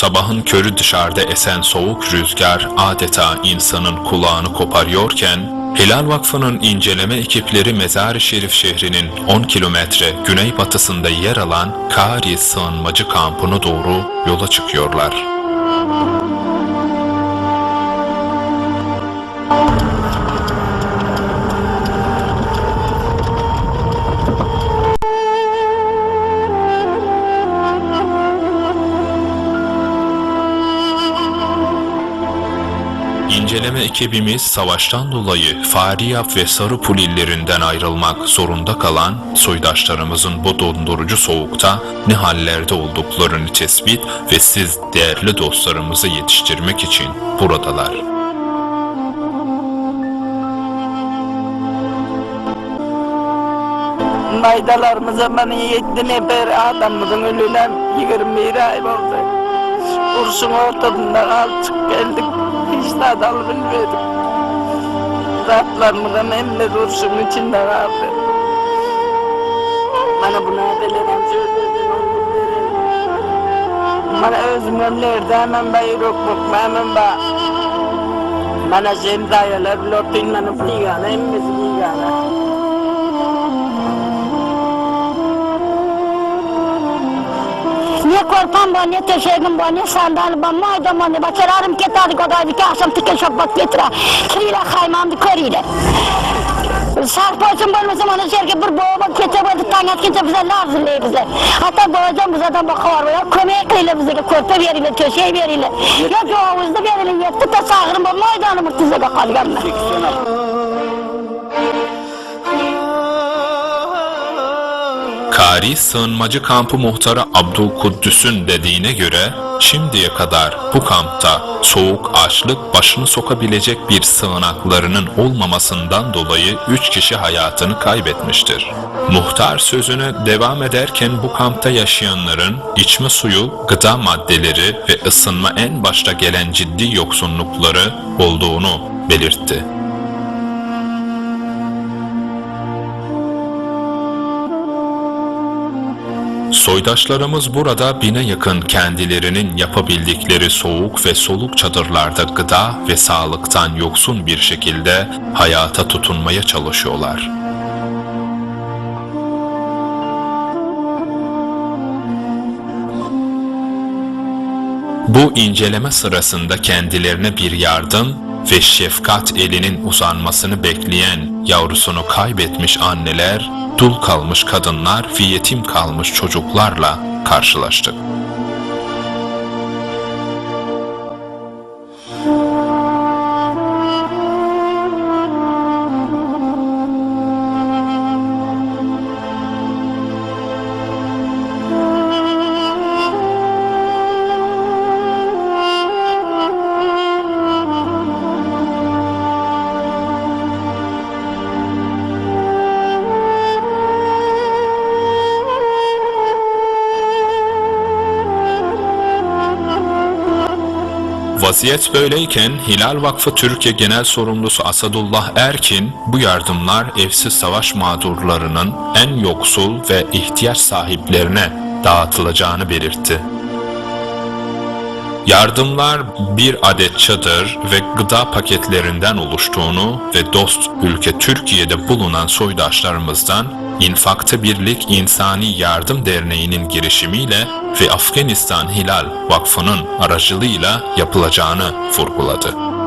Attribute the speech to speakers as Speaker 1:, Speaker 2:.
Speaker 1: Sabahın körü dışarıda esen soğuk rüzgar adeta insanın kulağını koparıyorken, Hilal Vakfı'nın inceleme ekipleri Mezar-ı Şerif şehrinin 10 kilometre güneybatısında yer alan Kari sığınmacı kampına doğru yola çıkıyorlar. İnceleme ekibimiz savaştan dolayı Fariyap ve Sarıpul illerinden ayrılmak zorunda kalan soydaşlarımızın bu dondurucu soğukta ne hallerde olduklarını tespit ve siz değerli dostlarımızı yetiştirmek için buradalar.
Speaker 2: Maydalarımıza bana yettin eber adamımızın ölülen 21 ay oldu. Kurşun ortasında kaldık geldik. Hiç de adalı bilmedik. Zatlarımızın emre kurşun içinde kaldı. Bana buna belirem söyledin. Bana özüm önlerde hemen bayır okmak hemen ba. Bana zemdayeler lopin bana fligana emmesi fligana.
Speaker 3: Korpam var, ne teşeğim var, ne sandal var, maydam var, ne bakararım ketadi kadar ki akşam tıkın şapak getire. Kiriyle kaymandı körüyle. Sarp olsun bulmasın onu şerke bir boğma kete böyle tangat kete bize lazım değil bize. Hatta boğacağım bize de bakar ya kömek eyle bize korpa veriyle, köşe veriyle. Ya doğumuzda veriyle yetti de sağırım bu maydanımı bize
Speaker 1: Kari sığınmacı kampı muhtarı Abdülkuddüs'ün dediğine göre şimdiye kadar bu kampta soğuk açlık başını sokabilecek bir sığınaklarının olmamasından dolayı 3 kişi hayatını kaybetmiştir. Muhtar sözüne devam ederken bu kampta yaşayanların içme suyu, gıda maddeleri ve ısınma en başta gelen ciddi yoksunlukları olduğunu belirtti. Soydaşlarımız burada bine yakın kendilerinin yapabildikleri soğuk ve soluk çadırlarda gıda ve sağlıktan yoksun bir şekilde hayata tutunmaya çalışıyorlar. Bu inceleme sırasında kendilerine bir yardım ve şefkat elinin uzanmasını bekleyen yavrusunu kaybetmiş anneler, dul kalmış kadınlar ve yetim kalmış çocuklarla karşılaştık. Vaziyet böyleyken Hilal Vakfı Türkiye Genel Sorumlusu Asadullah Erkin bu yardımlar evsiz savaş mağdurlarının en yoksul ve ihtiyaç sahiplerine dağıtılacağını belirtti. Yardımlar bir adet çadır ve gıda paketlerinden oluştuğunu ve dost ülke Türkiye'de bulunan soydaşlarımızdan İnfakta Birlik İnsani Yardım Derneği'nin girişimiyle ve Afganistan Hilal Vakfı'nın aracılığıyla yapılacağını vurguladı.